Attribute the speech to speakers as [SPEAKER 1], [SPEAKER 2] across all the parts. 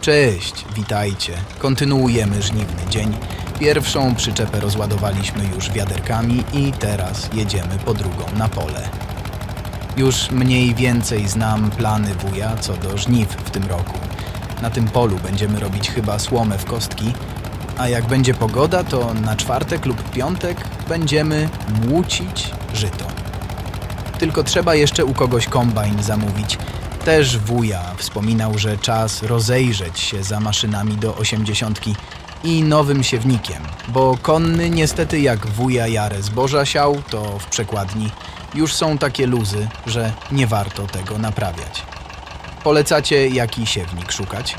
[SPEAKER 1] Cześć, witajcie. Kontynuujemy żniwny dzień. Pierwszą przyczepę rozładowaliśmy już wiaderkami i teraz jedziemy po drugą na pole. Już mniej więcej znam plany wuja co do żniw w tym roku. Na tym polu będziemy robić chyba słomę w kostki, a jak będzie pogoda, to na czwartek lub piątek będziemy młócić żyto. Tylko trzeba jeszcze u kogoś kombajn zamówić. Też wuja wspominał, że czas rozejrzeć się za maszynami do osiemdziesiątki i nowym siewnikiem, bo konny niestety jak wuja Jarę zboża siał, to w przekładni już są takie luzy, że nie warto tego naprawiać. Polecacie jaki siewnik szukać?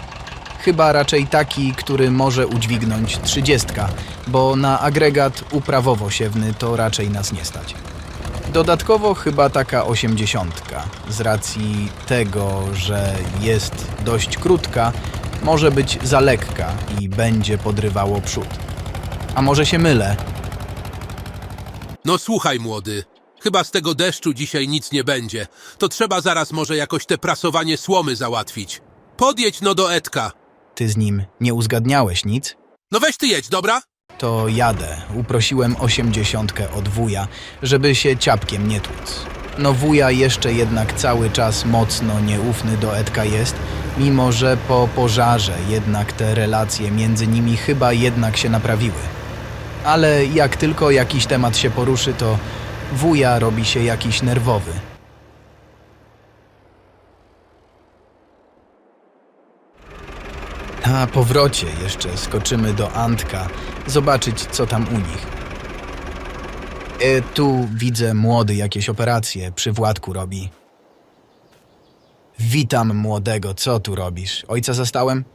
[SPEAKER 1] Chyba raczej taki, który może udźwignąć trzydziestka, bo na agregat uprawowo-siewny to raczej nas nie stać. Dodatkowo chyba taka osiemdziesiątka, z racji tego, że jest dość krótka, może być za lekka i będzie podrywało przód. A może się mylę?
[SPEAKER 2] No słuchaj, młody. Chyba z tego deszczu dzisiaj nic nie będzie. To trzeba zaraz może jakoś te prasowanie słomy załatwić. Podjedź no do Edka.
[SPEAKER 1] Ty z nim nie uzgadniałeś nic?
[SPEAKER 2] No weź ty jedź, dobra?
[SPEAKER 1] To jadę. Uprosiłem osiemdziesiątkę od wuja, żeby się ciapkiem nie tłuc. No wuja jeszcze jednak cały czas mocno nieufny do Edka jest, mimo że po pożarze jednak te relacje między nimi chyba jednak się naprawiły. Ale jak tylko jakiś temat się poruszy, to wuja robi się jakiś nerwowy. Na powrocie jeszcze skoczymy do Antka, zobaczyć co tam u nich. E, tu widzę młody jakieś operacje przy Władku robi. Witam młodego, co tu robisz? Ojca zastałem?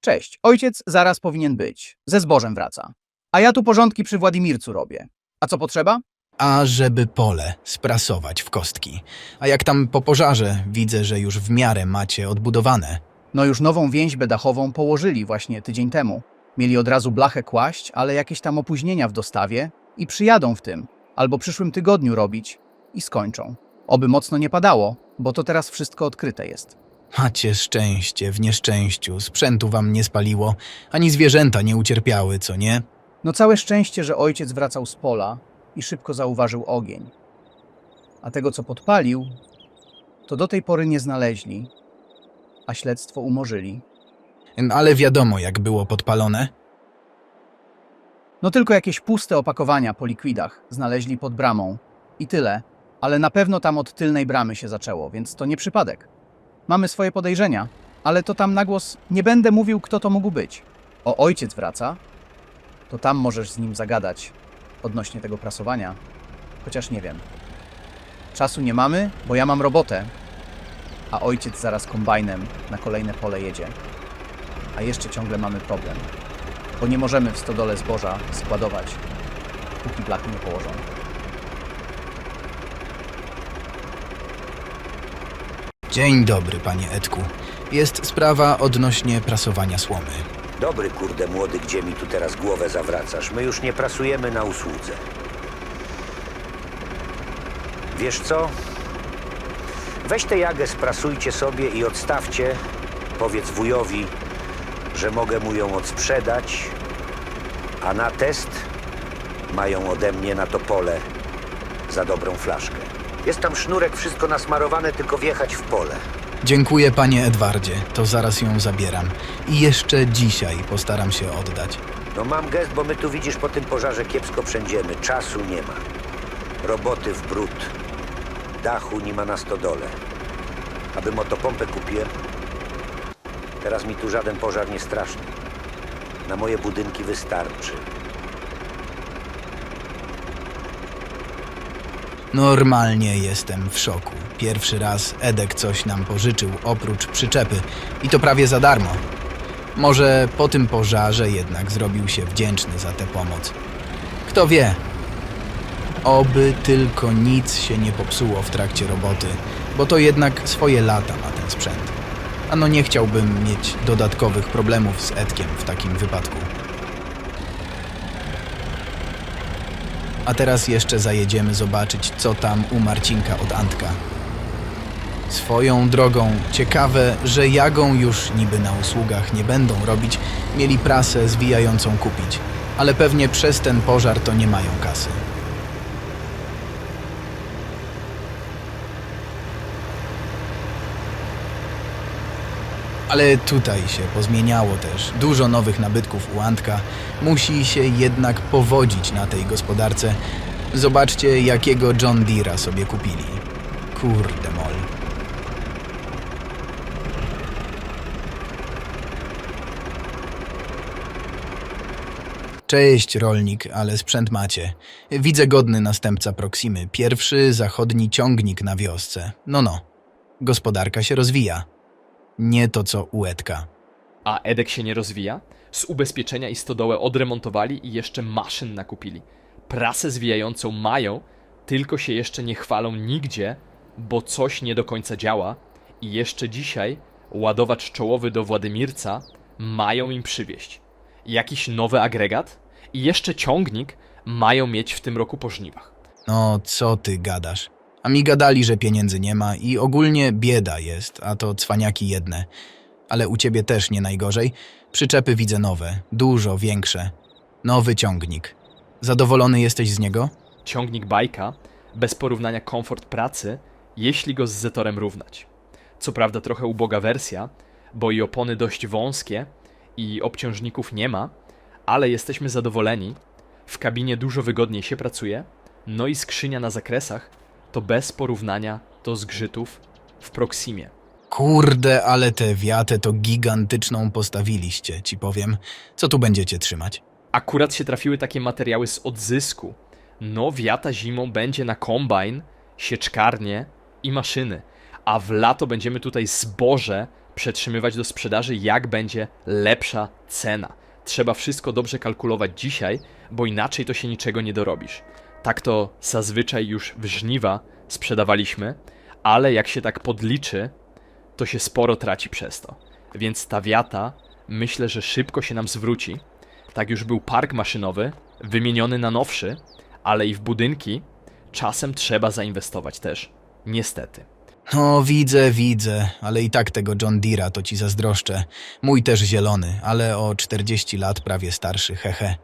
[SPEAKER 3] Cześć, ojciec zaraz powinien być. Ze zbożem wraca. A ja tu porządki przy Władimircu robię. A co potrzeba?
[SPEAKER 1] A żeby pole sprasować w kostki. A jak tam po pożarze, widzę, że już w miarę macie odbudowane.
[SPEAKER 3] No już nową więźbę dachową położyli właśnie tydzień temu. Mieli od razu blachę kłaść, ale jakieś tam opóźnienia w dostawie i przyjadą w tym, albo przyszłym tygodniu robić i skończą. Oby mocno nie padało, bo to teraz wszystko odkryte jest.
[SPEAKER 1] Macie szczęście w nieszczęściu, sprzętu wam nie spaliło, ani zwierzęta nie ucierpiały, co nie?
[SPEAKER 3] No całe szczęście, że ojciec wracał z pola i szybko zauważył ogień. A tego, co podpalił, to do tej pory nie znaleźli, a śledztwo umorzyli.
[SPEAKER 1] Ale wiadomo, jak było podpalone.
[SPEAKER 3] No tylko jakieś puste opakowania po likwidach znaleźli pod bramą. I tyle. Ale na pewno tam od tylnej bramy się zaczęło, więc to nie przypadek. Mamy swoje podejrzenia, ale to tam na głos nie będę mówił, kto to mógł być. O ojciec wraca, to tam możesz z nim zagadać odnośnie tego prasowania, chociaż nie wiem. Czasu nie mamy, bo ja mam robotę, a ojciec zaraz kombajnem na kolejne pole jedzie. A jeszcze ciągle mamy problem bo nie możemy w stodole zboża składować, póki blachy nie położą.
[SPEAKER 1] Dzień dobry, panie Edku. Jest sprawa odnośnie prasowania słomy.
[SPEAKER 4] Dobry kurde młody, gdzie mi tu teraz głowę zawracasz? My już nie pracujemy na usłudze. Wiesz co? Weź tę jagę, sprasujcie sobie i odstawcie. Powiedz wujowi, że mogę mu ją odsprzedać, a na test mają ode mnie na to pole za dobrą flaszkę. Jest tam sznurek, wszystko nasmarowane, tylko wjechać w pole.
[SPEAKER 1] Dziękuję, panie Edwardzie. To zaraz ją zabieram. I jeszcze dzisiaj postaram się oddać.
[SPEAKER 4] No mam gest, bo my tu widzisz po tym pożarze kiepsko przędziemy. Czasu nie ma. Roboty w brud. Dachu nie ma na stodole. Aby motopompę kupiłem. Teraz mi tu żaden pożar nie straszny. Na moje budynki wystarczy.
[SPEAKER 1] Normalnie jestem w szoku. Pierwszy raz Edek coś nam pożyczył oprócz przyczepy i to prawie za darmo. Może po tym pożarze jednak zrobił się wdzięczny za tę pomoc. Kto wie? Oby tylko nic się nie popsuło w trakcie roboty, bo to jednak swoje lata ma ten sprzęt. Ano nie chciałbym mieć dodatkowych problemów z Edkiem w takim wypadku. A teraz jeszcze zajedziemy zobaczyć, co tam u Marcinka od Antka. Swoją drogą, ciekawe, że jagą już niby na usługach nie będą robić, mieli prasę zwijającą kupić. Ale pewnie przez ten pożar to nie mają kasy. Ale tutaj się pozmieniało też. Dużo nowych nabytków u Antka. Musi się jednak powodzić na tej gospodarce. Zobaczcie, jakiego John Deere'a sobie kupili. Kurde mol. Cześć, rolnik, ale sprzęt macie. Widzę godny następca Proximy. Pierwszy zachodni ciągnik na wiosce. No, no. Gospodarka się rozwija. Nie to co u Edka.
[SPEAKER 5] A Edek się nie rozwija? Z ubezpieczenia i stodołę odremontowali i jeszcze maszyn nakupili. Prasę zwijającą mają, tylko się jeszcze nie chwalą nigdzie, bo coś nie do końca działa i jeszcze dzisiaj ładowacz czołowy do Władymirca mają im przywieźć. Jakiś nowy agregat i jeszcze ciągnik mają mieć w tym roku po żniwach.
[SPEAKER 1] No, co ty gadasz? A mi gadali, że pieniędzy nie ma i ogólnie bieda jest, a to cwaniaki jedne. Ale u ciebie też nie najgorzej. Przyczepy widzę nowe, dużo większe. Nowy ciągnik. Zadowolony jesteś z niego?
[SPEAKER 5] ciągnik bajka, bez porównania komfort pracy, jeśli go z Zetorem równać. Co prawda trochę uboga wersja, bo i opony dość wąskie i obciążników nie ma, ale jesteśmy zadowoleni. W kabinie dużo wygodniej się pracuje, no i skrzynia na zakresach to bez porównania do zgrzytów w Proximie.
[SPEAKER 1] Kurde, ale tę wiatę to gigantyczną postawiliście, ci powiem. Co tu będziecie trzymać?
[SPEAKER 5] Akurat się trafiły takie materiały z odzysku. No, wiata zimą będzie na kombajn, sieczkarnie i maszyny, a w lato będziemy tutaj zboże przetrzymywać do sprzedaży, jak będzie lepsza cena. Trzeba wszystko dobrze kalkulować dzisiaj, bo inaczej to się niczego nie dorobisz. Tak to zazwyczaj już w żniwa sprzedawaliśmy, ale jak się tak podliczy, to się sporo traci przez to. Więc ta wiata myślę, że szybko się nam zwróci. Tak już był park maszynowy, wymieniony na nowszy, ale i w budynki czasem trzeba zainwestować też. Niestety.
[SPEAKER 1] No, widzę, widzę, ale i tak tego John Deere'a to ci zazdroszczę. Mój też zielony, ale o 40 lat prawie starszy, hehe.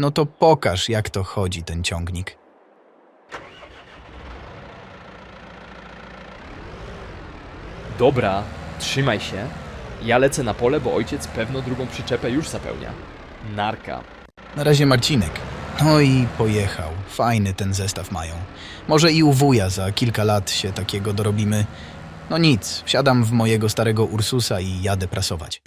[SPEAKER 1] No to pokaż, jak to chodzi ten ciągnik.
[SPEAKER 5] Dobra, trzymaj się. Ja lecę na pole, bo ojciec pewno drugą przyczepę już zapełnia. Narka.
[SPEAKER 1] Na razie Marcinek. No i pojechał. Fajny ten zestaw mają. Może i u wuja za kilka lat się takiego dorobimy. No nic, wsiadam w mojego starego Ursusa i jadę prasować.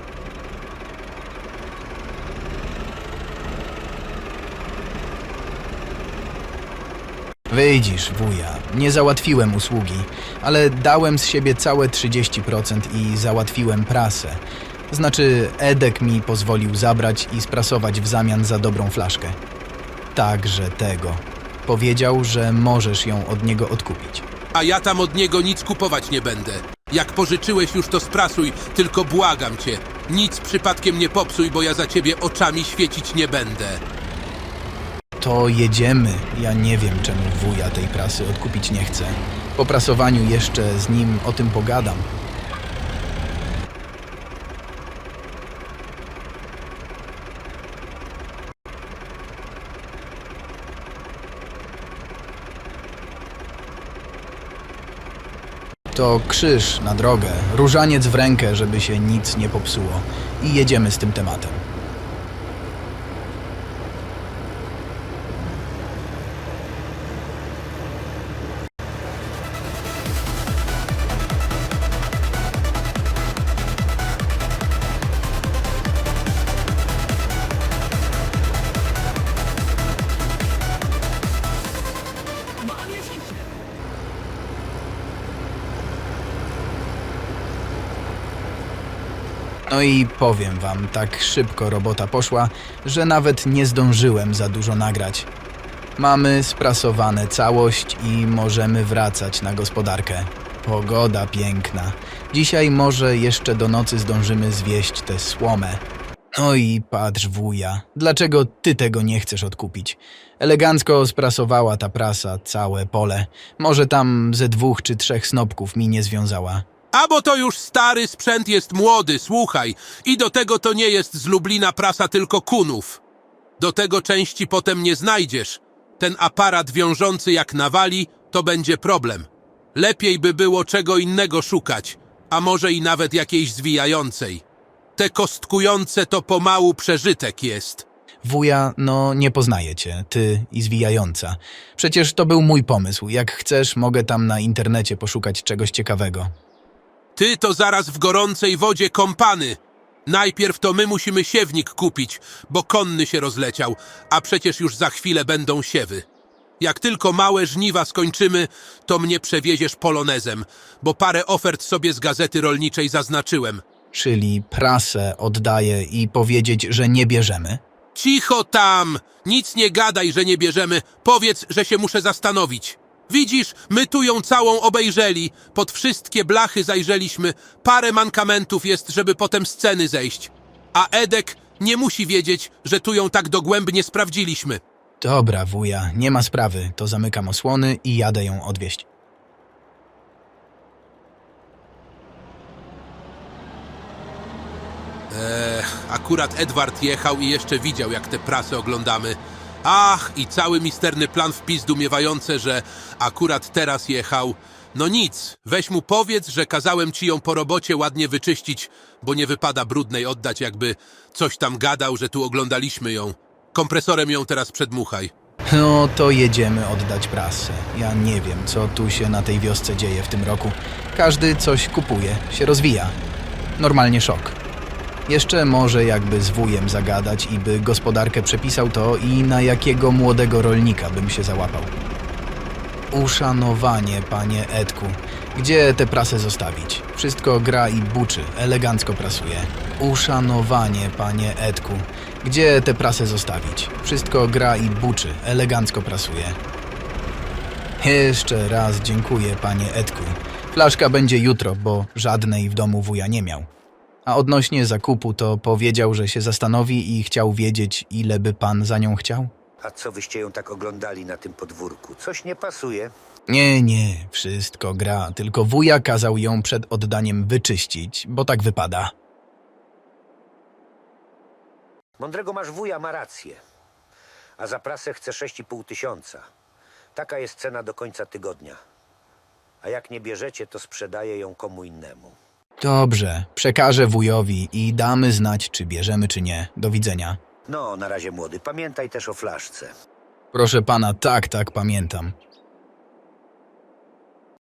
[SPEAKER 1] Wyjdzisz, wuja. Nie załatwiłem usługi, ale dałem z siebie całe 30% i załatwiłem prasę. Znaczy, Edek mi pozwolił zabrać i sprasować w zamian za dobrą flaszkę. Także tego. Powiedział, że możesz ją od niego odkupić.
[SPEAKER 2] A ja tam od niego nic kupować nie będę. Jak pożyczyłeś już to sprasuj, tylko błagam cię. Nic przypadkiem nie popsuj, bo ja za ciebie oczami świecić nie będę.
[SPEAKER 1] To jedziemy. Ja nie wiem, czemu wuja tej prasy odkupić nie chce. Po prasowaniu jeszcze z nim o tym pogadam. To krzyż na drogę, różaniec w rękę, żeby się nic nie popsuło. I jedziemy z tym tematem. No i powiem wam, tak szybko robota poszła, że nawet nie zdążyłem za dużo nagrać. Mamy sprasowane całość i możemy wracać na gospodarkę. Pogoda piękna. Dzisiaj może jeszcze do nocy zdążymy zwieść tę słomę. No i patrz wuja, dlaczego ty tego nie chcesz odkupić? Elegancko sprasowała ta prasa całe pole. Może tam ze dwóch czy trzech snopków mi nie związała.
[SPEAKER 2] A bo to już stary sprzęt jest młody, słuchaj. I do tego to nie jest z Lublina prasa, tylko kunów. Do tego części potem nie znajdziesz. Ten aparat wiążący jak nawali, to będzie problem. Lepiej by było czego innego szukać, a może i nawet jakiejś zwijającej. Te kostkujące to pomału przeżytek jest.
[SPEAKER 1] Wuja, no nie poznaję cię, ty i zwijająca. Przecież to był mój pomysł. Jak chcesz, mogę tam na internecie poszukać czegoś ciekawego.
[SPEAKER 2] Ty to zaraz w gorącej wodzie kąpany. Najpierw to my musimy siewnik kupić, bo konny się rozleciał, a przecież już za chwilę będą siewy. Jak tylko małe żniwa skończymy, to mnie przewieziesz polonezem, bo parę ofert sobie z gazety rolniczej zaznaczyłem.
[SPEAKER 1] Czyli prasę oddaję i powiedzieć, że nie bierzemy?
[SPEAKER 2] Cicho tam! Nic nie gadaj, że nie bierzemy. Powiedz, że się muszę zastanowić. Widzisz, my tu ją całą obejrzeli. Pod wszystkie blachy zajrzeliśmy. Parę mankamentów jest, żeby potem z ceny zejść. A Edek nie musi wiedzieć, że tu ją tak dogłębnie sprawdziliśmy.
[SPEAKER 1] Dobra, wuja, nie ma sprawy. To zamykam osłony i jadę ją odwieźć.
[SPEAKER 2] Akurat Edward jechał i jeszcze widział, jak te prasy oglądamy. Ach, i cały misterny plan w pizdu miewające, że akurat teraz jechał. No nic, weź mu powiedz, że kazałem ci ją po robocie ładnie wyczyścić, bo nie wypada brudnej oddać, jakby coś tam gadał, że tu oglądaliśmy ją. Kompresorem ją teraz przedmuchaj.
[SPEAKER 1] No to jedziemy oddać prasę. Ja nie wiem, co tu się na tej wiosce dzieje w tym roku. Każdy coś kupuje, się rozwija. Normalnie szok. Jeszcze może jakby z wujem zagadać i by gospodarkę przepisał to i na jakiego młodego rolnika bym się załapał. Uszanowanie, panie Edku. Gdzie tę prasę zostawić? Wszystko gra i buczy, elegancko prasuje. Uszanowanie, panie Edku. Gdzie tę prasę zostawić? Wszystko gra i buczy, elegancko prasuje. Jeszcze raz dziękuję, panie Edku. Flaszka będzie jutro, bo żadnej w domu wuja nie miał. A odnośnie zakupu, to powiedział, że się zastanowi i chciał wiedzieć, ile by pan za nią chciał?
[SPEAKER 4] A co wyście ją tak oglądali na tym podwórku? Coś nie pasuje?
[SPEAKER 1] Nie, nie, wszystko gra, tylko wuja kazał ją przed oddaniem wyczyścić, bo tak wypada.
[SPEAKER 4] Mądrego masz wuja, ma rację. A za prasę chce 6,5 tysiąca. Taka jest cena do końca tygodnia. A jak nie bierzecie, to sprzedaję ją komu innemu.
[SPEAKER 1] Dobrze, przekażę wujowi i damy znać, czy bierzemy, czy nie. Do widzenia.
[SPEAKER 4] No, na razie młody. Pamiętaj też o flaszce.
[SPEAKER 1] Proszę pana, tak, tak, pamiętam.